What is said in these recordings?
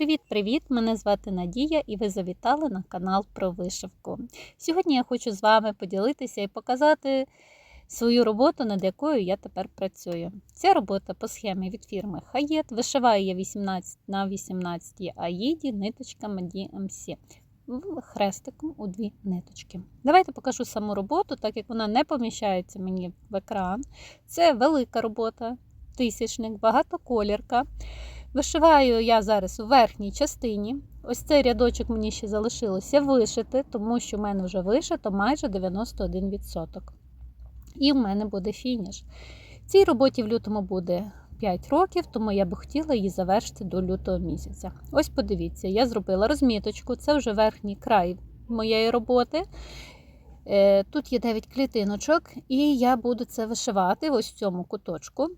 Привіт-привіт! Мене звати Надія і ви завітали на канал про вишивку. Сьогодні я хочу з вами поділитися і показати свою роботу, над якою я тепер працюю. Ця робота по схемі від фірми Хаєт. Вишиваю я 18 на 18 аїді ниточками DMC. Хрестиком у дві ниточки. Давайте покажу саму роботу, так як вона не поміщається мені в екран. Це велика робота, тисячник, багатоколірка. Вишиваю я зараз у верхній частині. Ось цей рядочок мені ще залишилося вишити, тому що в мене вже вишито майже 91%. І в мене буде фініш. Цій роботі в лютому буде 5 років, тому я би хотіла її завершити до лютого місяця. Ось подивіться, я зробила розміточку, це вже верхній край моєї роботи. Е, тут є 9 клітиночок, і я буду це вишивати ось в цьому куточку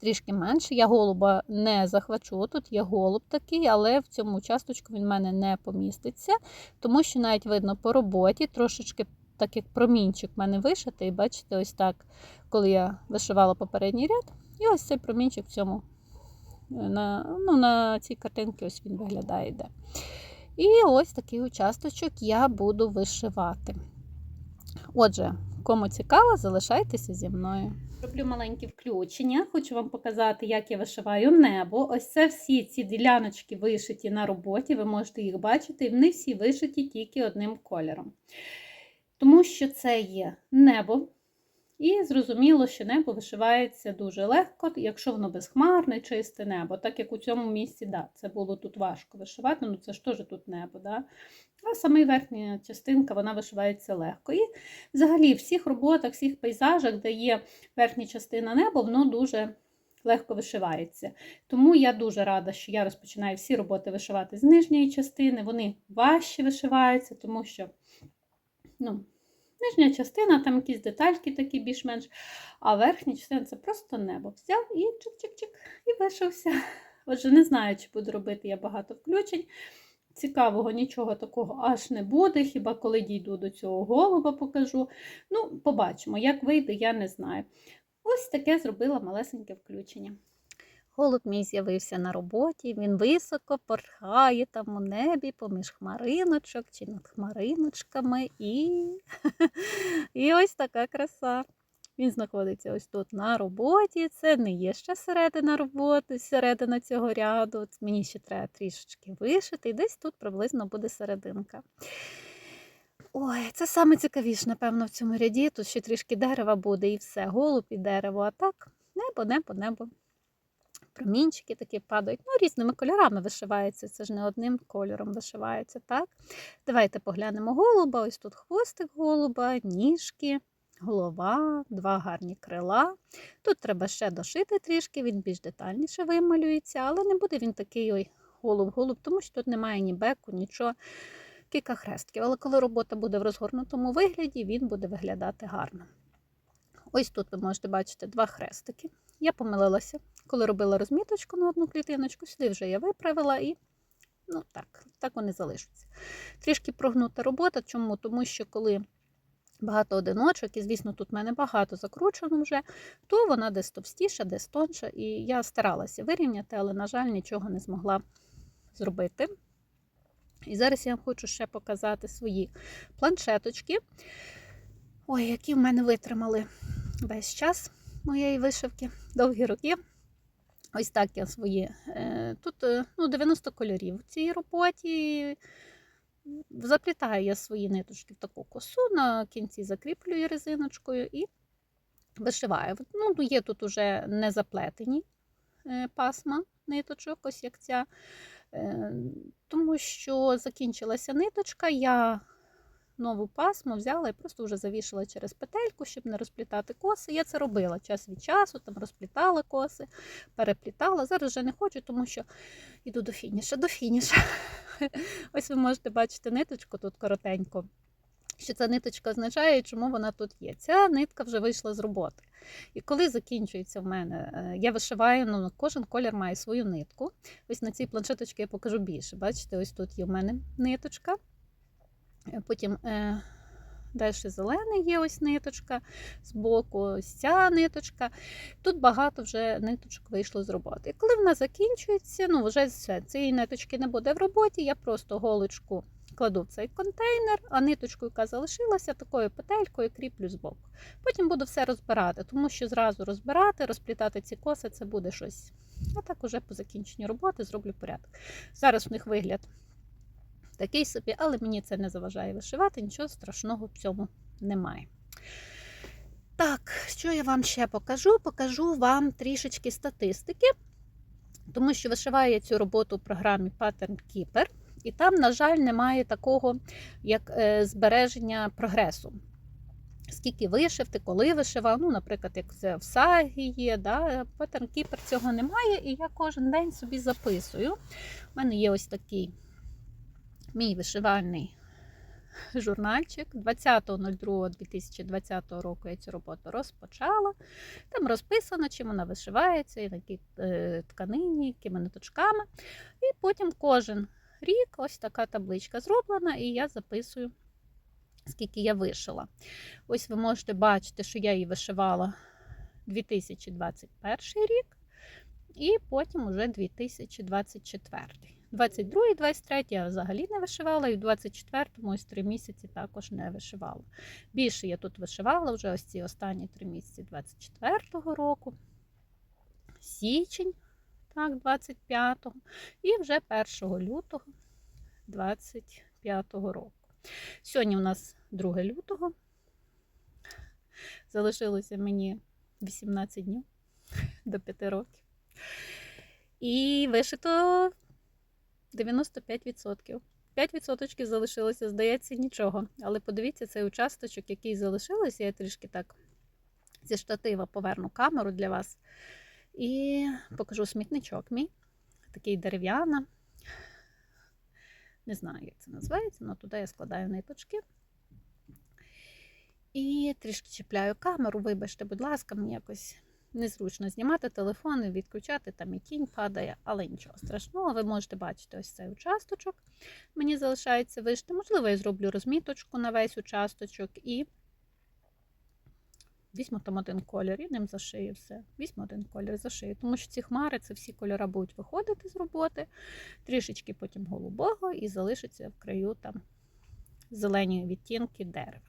трішки менше. Я голуба не захвачу. Тут є голуб такий, але в цьому часточку він в мене не поміститься, тому що навіть видно по роботі трошечки. Так як промінчик в мене вишитий, бачите, ось так, коли я вишивала попередній ряд, і ось цей промінчик в цьому на ну, на цій картинці ось він виглядає. йде. І ось такий участочок я буду вишивати. Отже, кому цікаво, залишайтеся зі мною. Роблю маленькі включення, хочу вам показати, як я вишиваю небо. Ось це всі ці діляночки вишиті на роботі, ви можете їх бачити, і вони всі вишиті тільки одним кольором. Тому що це є небо. І зрозуміло, що небо вишивається дуже легко, якщо воно безхмарне, чисте небо. Так як у цьому місці, да, це було тут важко вишивати, ну це ж теж тут небо. Да? А саме верхня частинка вона вишивається легко. І взагалі в всіх роботах, всіх пейзажах, де є верхня частина неба, воно дуже легко вишивається. Тому я дуже рада, що я розпочинаю всі роботи вишивати з нижньої частини. Вони важче вишиваються, тому що. ну, Нижня частина, там якісь детальки такі більш-менш, а верхня частина це просто небо. Взяв і чик-чик-чик, і вишився. Отже, не знаю, чи буду робити я багато включень. Цікавого нічого такого аж не буде, хіба коли дійду до цього голуба, покажу. Ну, побачимо, як вийде, я не знаю. Ось таке зробила малесеньке включення. Голуб мій з'явився на роботі, він високо порхає там у небі поміж хмариночок чи над хмариночками. І і ось така краса. Він знаходиться ось тут на роботі. Це не є ще середина роботи, середина цього ряду. Мені ще треба трішечки вишити, і десь тут приблизно буде серединка. Ой, це саме цікавіше, напевно, в цьому ряді. Тут ще трішки дерева буде і все, голуб і дерево, а так небо, небо, небо промінчики такі падають. Ну, різними кольорами вишивається, це ж не одним кольором вишивається. так? Давайте поглянемо голуба. Ось тут хвостик голуба, ніжки, голова, два гарні крила. Тут треба ще дошити трішки, він більш детальніше вималюється, але не буде він такий ой голуб-голуб, тому що тут немає ні беку, нічого. Кілька хрестків, але коли робота буде в розгорнутому вигляді, він буде виглядати гарно. Ось тут ви можете бачити два хрестики. Я помилилася, коли робила розміточку на одну клітиночку, сюди вже я виправила і ну так, так вони залишаться. Трішки прогнута робота. Чому? Тому що коли багато одиночок, і, звісно, тут в мене багато закручено вже, то вона десь товстіша, десь тонша. І я старалася вирівняти, але, на жаль, нічого не змогла зробити. І зараз я вам хочу ще показати свої планшеточки. Ой, які в мене витримали весь час моєї вишивки, довгі роки. Ось так я свої. Е, тут е, ну, 90 кольорів в цій роботі. Заплітаю я свої ниточки в таку косу, на кінці закріплюю резиночкою і вишиваю. Ну, Є тут уже не заплетені е, пасма ниточок, ось як ця, тому що закінчилася ниточка, я нову пасму взяла і просто вже завішала через петельку, щоб не розплітати коси. Я це робила час від часу, там розплітала коси, переплітала. Зараз вже не хочу, тому що йду до фініша, до фініша. Ось ви можете бачити ниточку тут коротенько. Що ця ниточка означає, чому вона тут є. Ця нитка вже вийшла з роботи. І коли закінчується в мене, е, я вишиваю, ну, кожен колір має свою нитку. Ось на цій планшеточці я покажу більше. Бачите, ось тут є в мене ниточка. Е, потім е, Далі зелений є ось ниточка, збоку ось ця ниточка. Тут багато вже ниточок вийшло з роботи. Коли вона закінчується, ну вже все, цієї ниточки не буде в роботі, я просто голочку кладу в цей контейнер, а ниточку, яка залишилася, такою петелькою кріплю збоку. Потім буду все розбирати, тому що зразу розбирати, розплітати ці коси це буде щось. А так уже по закінченню роботи зроблю порядок. Зараз в них вигляд такий собі, але мені це не заважає вишивати, нічого страшного в цьому немає. Так, що я вам ще покажу? Покажу вам трішечки статистики, тому що вишиваю я цю роботу у програмі Pattern Keeper, і там, на жаль, немає такого, як е, збереження прогресу. Скільки вишив, ти коли вишивав, ну, наприклад, як це в сагі є, да? Pattern Keeper цього немає, і я кожен день собі записую. У мене є ось такий мій вишивальний журнальчик. 20.02.2020 року я цю роботу розпочала. Там розписано, чим вона вишивається, і на якій е, тканині, якими ниточками. І потім кожен рік ось така табличка зроблена, і я записую, скільки я вишила. Ось ви можете бачити, що я її вишивала 2021 рік, і потім уже 2024. 22 23 я взагалі не вишивала, і в 24-му ось 3 місяці також не вишивала. Більше я тут вишивала вже ось ці останні 3 місяці 24-го року, січень, так, 25-го, і вже 1 лютого 25-го року. Сьогодні у нас 2 лютого. Залишилося мені 18 днів до 5 років. І вишито 95%. 5% залишилося, здається, нічого. Але подивіться, цей участочок, який залишилося, я трішки так зі штатива поверну камеру для вас. І покажу смітничок мій. Такий дерев'яна. Не знаю, як це називається, але туди я складаю ниточки. І трішки чіпляю камеру. Вибачте, будь ласка, мені якось незручно знімати телефон відключати, там і тінь падає, але нічого страшного. Ви можете бачити ось цей участочок. Мені залишається вишити. Можливо, я зроблю розміточку на весь участочок і візьму там один колір і ним зашию все. Візьму один колір зашию, тому що ці хмари, це всі кольори будуть виходити з роботи, трішечки потім голубого і залишиться в краю там зелені відтінки дерева.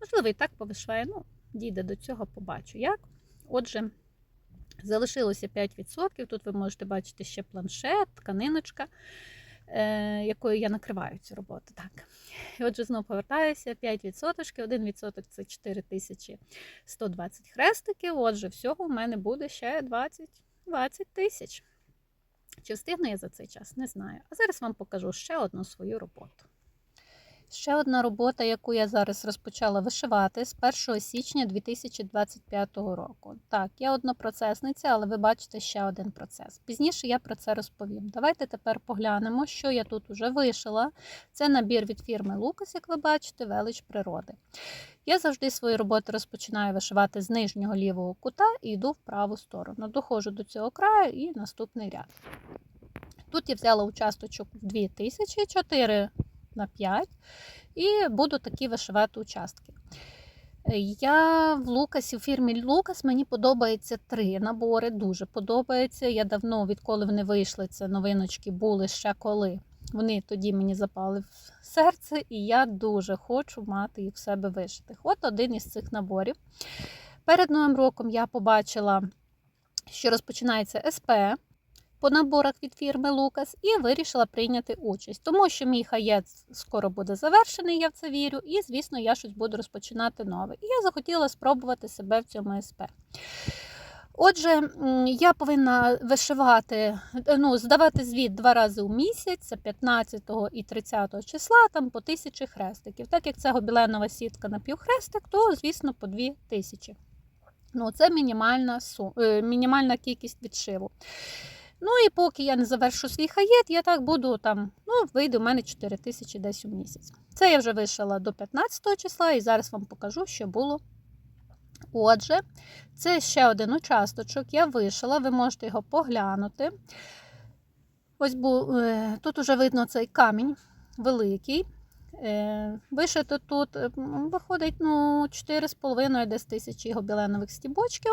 Можливо, і так повишиваю, ну, дійде до цього, побачу як. Отже, залишилося 5%. Тут ви можете бачити ще планшет, тканиночка, е, якою я накриваю цю роботу. Так. І отже, знову повертаюся: 5%, 1% це 4120 хрестиків. Отже, всього у мене буде ще 20 20 тисяч. Чи встигну я за цей час? Не знаю. А зараз вам покажу ще одну свою роботу. Ще одна робота, яку я зараз розпочала вишивати з 1 січня 2025 року. Так, я однопроцесниця, але ви бачите ще один процес. Пізніше я про це розповім. Давайте тепер поглянемо, що я тут уже вишила. Це набір від фірми Лукас, як ви бачите, велич природи. Я завжди свої роботи розпочинаю вишивати з нижнього лівого кута і йду в праву сторону. Доходжу до цього краю і наступний ряд. Тут я взяла участочок в 2000, 4 на 5 і буду такі вишивати участки. Я в Лукасі, в фірмі Лукас, мені подобається три набори, дуже подобається. Я давно, відколи вони вийшли, це новиночки були ще коли. Вони тоді мені запали в серце, і я дуже хочу мати їх в себе вишитих. От один із цих наборів. Перед новим роком я побачила, що розпочинається СП по наборах від фірми Лукас і вирішила прийняти участь, тому що мій хаєць скоро буде завершений, я в це вірю, і, звісно, я щось буду розпочинати нове. І я захотіла спробувати себе в цьому СП. Отже, я повинна вишивати, ну, здавати звіт два рази у місяць, це 15 і 30 числа, там по тисячі хрестиків. Так як це гобіленова сітка на півхрестик, то, звісно, по дві тисячі. Ну, Це мінімальна, сум... мінімальна кількість відшиву. Ну і поки я не завершу свій хаєт, я так буду там, ну, вийде у мене 4 тисячі десь у місяць. Це я вже вишила до 15 числа, і зараз вам покажу, що було. Отже, це ще один участочок. Я вишила, ви можете його поглянути. Ось бу, тут уже видно цей камінь великий. Е, Вишито тут е, виходить ну, 4,5 десь тисячі гобіленових стібочків.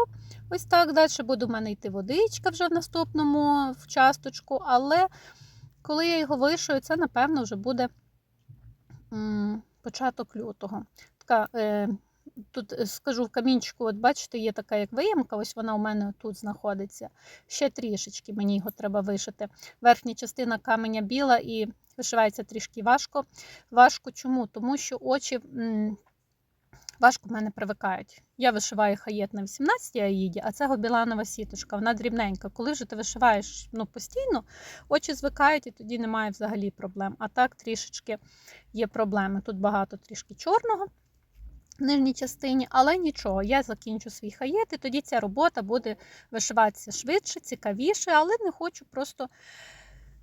Ось так. Далі буде в мене йти водичка вже в наступному в часточку. Але коли я його вишую, це, напевно, вже буде початок лютого. Така, е, тут е, скажу в камінчику, от бачите, є така як виємка, ось вона у мене тут знаходиться. Ще трішечки мені його треба вишити. Верхня частина каменя біла і вишивається трішки важко. Важко чому? Тому що очі важко в мене привикають. Я вишиваю хаєт на 18 аїді, а це гобіланова сіточка, вона дрібненька. Коли вже ти вишиваєш ну, постійно, очі звикають і тоді немає взагалі проблем. А так трішечки є проблеми. Тут багато трішки чорного нижній частині, але нічого, я закінчу свій хаєт, і тоді ця робота буде вишиватися швидше, цікавіше, але не хочу просто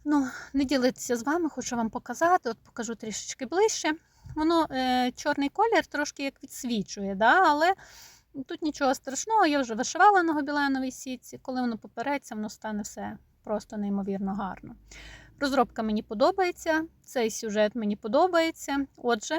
ну, не ділитися з вами, хочу вам показати, от покажу трішечки ближче. Воно е, чорний колір трошки як відсвічує, да? але тут нічого страшного, я вже вишивала на гобіленовій сітці. Коли воно попереться, воно стане все просто неймовірно гарно. Розробка мені подобається, цей сюжет мені подобається. Отже,